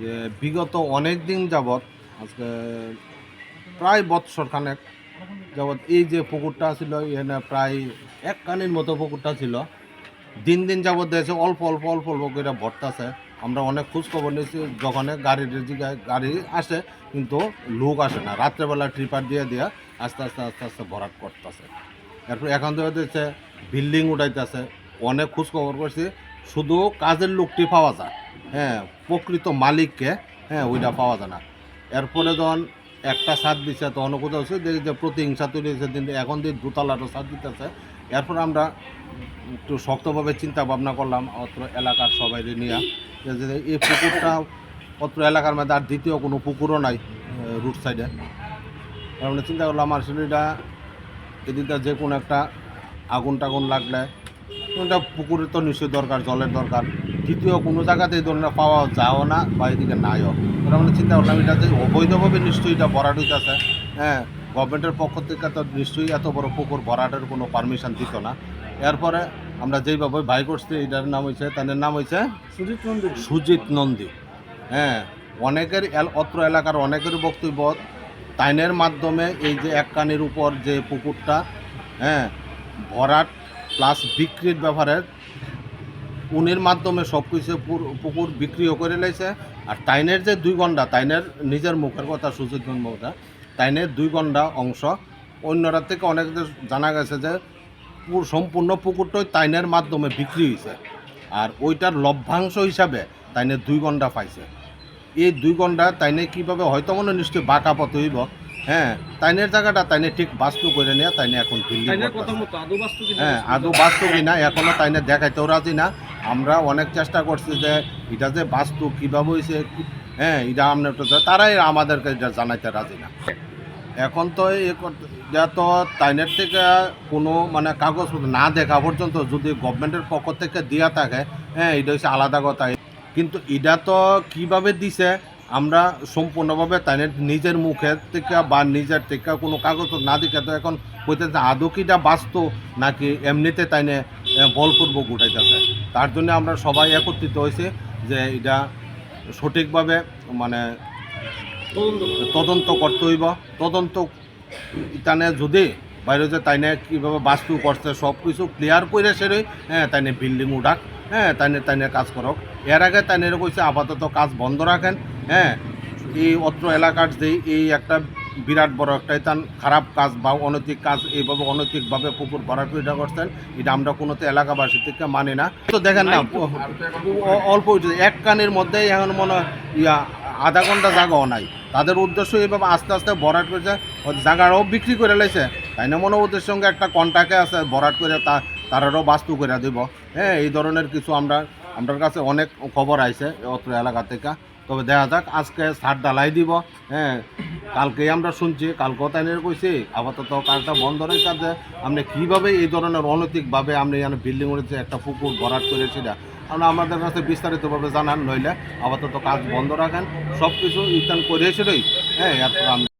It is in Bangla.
যে বিগত অনেক দিন যাবৎ, আজকে প্রায় বৎসর খানেক যাবৎ এই যে পুকুরটা ছিল, এখানে প্রায় এক কানির মতো পুকুরটা ছিল। দিন দিন যাবৎ দেখছে অল্প অল্প অল্প অল্প করে ভরতাছে। আমরা অনেক খোঁজ খবর নিয়েছি, যখন গাড়ির জায়গায় গাড়ি আসে, কিন্তু লোক আসে না। রাত্রেবেলা ট্রিপার দিয়ে দিয়ে আস্তে আস্তে আস্তে আস্তে ভরাট করতেছে। এরপর এখন দেখছে বিল্ডিং উঠাইতেছে। অনেক খোঁজ খবর করছি, শুধু কাজের লোকটি পাওয়া যায়। হ্যাঁ প্রকৃত মালিককে হ্যাঁ ওইটা পাওয়া যায় না। এরপরে যখন একটা সাত দিচ্ছে তখন কোথাও হচ্ছে, দেখি যে প্রতিহিংসা তৈরি হয়েছে দিন এখন দিয়ে দুতলাটা সাত দিতেছে, এরপর আমরা একটু শক্তভাবে চিন্তা ভাবনা করলাম, অত্র এলাকার সবাই নিয়ে, যে এই পুকুরটা অত্র এলাকার মধ্যে আর দ্বিতীয় কোনো পুকুরও নাই রুট সাইডে আমরা চিন্তা করলাম, আর সেটা এদিকটা যে কোনো একটা আগুন টাগুন লাগলে, কোনটা পুকুরে তো নিশ্চয়ই দরকার, জলের দরকার। দ্বিতীয় কোনো জায়গাতে এই ধরনের পাওয়া যাও না বা এদিকে নাইও। ওরা মানে চিন্তা করলাম এটা যে অবৈধভাবে নিশ্চয়ই এটা ভরাট হইতেছে। হ্যাঁ গভর্নমেন্টের পক্ষ থেকে তো নিশ্চয়ই এত বড় পুকুর ভরাটের কোনো পারমিশন দিত না। এরপরে আমরা যেইভাবে ভাই করছি এটার নাম হয়েছে তাদের নাম হয়েছে সুজিত নন্দী। সুজিত নন্দী। হ্যাঁ অনেকের অত্র এলাকার অনেকের বক্তব্য তাইনের মাধ্যমে এই যে এক কানির উপর যে পুকুরটা হ্যাঁ ভরাট প্লাস বিক্রির ব্যাপারে উনির মাধ্যমে সব কিছু পুকুর বিক্রিও করে লাইছে। আর টাইনের যে দুই ঘণ্টা তাইনের নিজের মুখের কথা সুজিত মুখটা তাইনের দুই ঘণ্টা অংশ অন্যরা থেকে অনেক জানা গেছে যে সম্পূর্ণ পুকুরটাই তাইনের মাধ্যমে বিক্রি হয়েছে আর ওইটার লভ্যাংশ হিসাবে তাইনে দুই ঘণ্টা পাইছে। এই দুই ঘণ্টা তাইনে কীভাবে হয়তো মনে নিশ্চয়ই বাঁকা পথ হইব। হ্যাঁ তাইনের জায়গাটা তাইনে ঠিক বাস্তু করে নিয়ে তাইনে এখন হ্যাঁ আদৌ বাস্তু কিনা এখনও তাইনে দেখাইতেও রাজি না। আমরা অনেক চেষ্টা করছি যে এটা যে বাস্তু কীভাবে হয়েছে হ্যাঁ এটা আমরা তারাই আমাদেরকে এটা জানাইতে রাজি না। এখন তো এটা তো তাইনের থেকে কোনো মানে কাগজপত্র না দেখা পর্যন্ত যদি গভর্নমেন্টের পক্ষ থেকে দেওয়া থাকে হ্যাঁ এটা হচ্ছে আলাদা কথা। কিন্তু এটা তো কীভাবে দিছে, আমরা সম্পূর্ণভাবে তাইনের নিজের মুখের থেকে বা নিজের থেকে কোনো কাগজ না দেখে তো এখন কইতেছে আদৌ কি এটা বাস্তু নাকি এমনিতে তাইনে বলপূর্বক উঠাইতেছে? তার জন্য আমরা সবাই একত্রিত হয়েছি যে এটা সঠিকভাবে মানে তদন্ত করতে হইব। তদন্ত ইতানে যদি বাইরে যে তাইনে কীভাবে বাস্তু করছে সব কিছু ক্লিয়ার করে সেরে হ্যাঁ তাইনে বিল্ডিং উঠাক হ্যাঁ তাইনে তাইনে কাজ করক। এর আগে তাইনে কইছে, আপাতত কাজ বন্ধ রাখেন হ্যাঁ এই অত্র এলাকার যেই, এই একটা বিরাট বড় একটা ইতান খারাপ কাজ বা অনৈতিক কাজ এইভাবে অনৈতিকভাবে পুকুর ভরাট করে করছেন এটা আমরা কোনোতে এলাকাবাসী থেকে মানি না। তো দেখেন না অল্প। এক কানের মধ্যে এখন মনে হয় ইয়া আধা ঘণ্টা জায়গাও নাই। তাদের উদ্দেশ্য এইভাবে আস্তে আস্তে ভরাট করেছে জায়গাটাও বিক্রি করে লাইছে। তাই না মনে ওদের সঙ্গে একটা কন্ট্যাক্টে আছে ভরাট করে তা তারারও বাস্তু করে দিব। হ্যাঁ এই ধরনের কিছু আমরা আমার কাছে অনেক খবর আইছে অত্র এলাকা থেকে। তবে দেখা যাক আজকে সার ডালাই দিব। হ্যাঁ কালকেই আমরা শুনছি কালকেও তাই কইছে, আপাতত কাজটা বন্ধ রয়েছে, যে আপনি কীভাবে এই ধরনের অনৈতিকভাবে আপনি এখানে বিল্ডিং উঠেছে একটা পুকুর ভরাট করে সেটা আপনি আমাদের কাছে বিস্তারিতভাবে জানান, নইলে আপাতত কাজ বন্ধ রাখেন সব কিছু ইত্যান করে সেটাই হ্যাঁ এরপর আমি